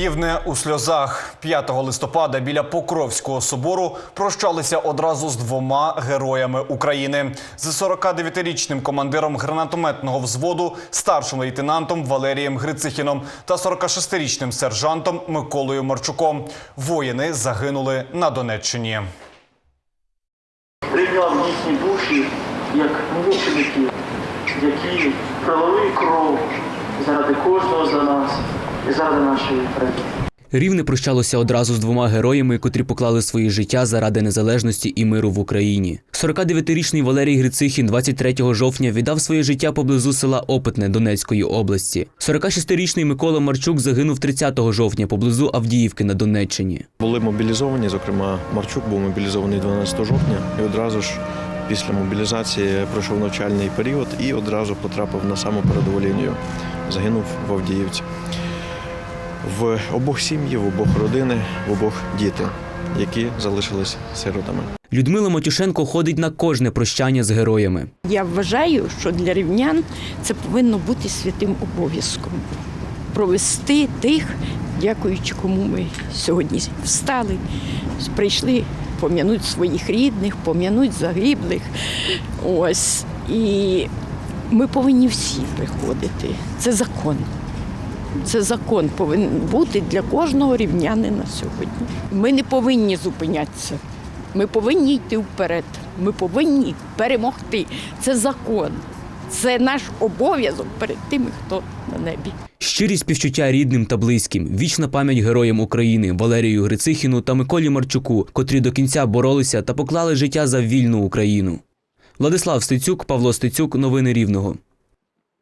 Рівне у сльозах 5 листопада біля Покровського собору прощалися одразу з двома героями України з 49-річним командиром гранатометного взводу, старшим лейтенантом Валерієм Грицихіном та 46-річним сержантом Миколою Марчуком. Воїни загинули на Донеччині. прийняв їхні душі як мучеників, які пролили кров заради кожного з нас і заради нашої країни. Рівне прощалося одразу з двома героями, котрі поклали свої життя заради незалежності і миру в Україні. 49-річний Валерій Грицихін 23 жовтня віддав своє життя поблизу села Опитне Донецької області. 46-річний Микола Марчук загинув 30 жовтня поблизу Авдіївки на Донеччині. Були мобілізовані, зокрема, Марчук був мобілізований 12 жовтня і одразу ж після мобілізації пройшов навчальний період і одразу потрапив на саму передову лінію. Загинув в Авдіївці. В обох сім'ї, в обох родини, в обох діти, які залишились сиротами. Людмила Матюшенко ходить на кожне прощання з героями. Я вважаю, що для рівнян це повинно бути святим обов'язком провести тих, дякуючи кому ми сьогодні встали, прийшли пом'януть своїх рідних, пом'януть загиблих. Ось. І ми повинні всі приходити. Це закон. Це закон повинен бути для кожного рівнянина сьогодні. Ми не повинні зупинятися. Ми повинні йти вперед. Ми повинні перемогти. Це закон. Це наш обов'язок перед тими, хто на небі. Щирі співчуття рідним та близьким, вічна пам'ять героям України Валерію Грицихіну та Миколі Марчуку, котрі до кінця боролися та поклали життя за вільну Україну. Владислав Стецюк, Павло Стецюк, новини Рівного.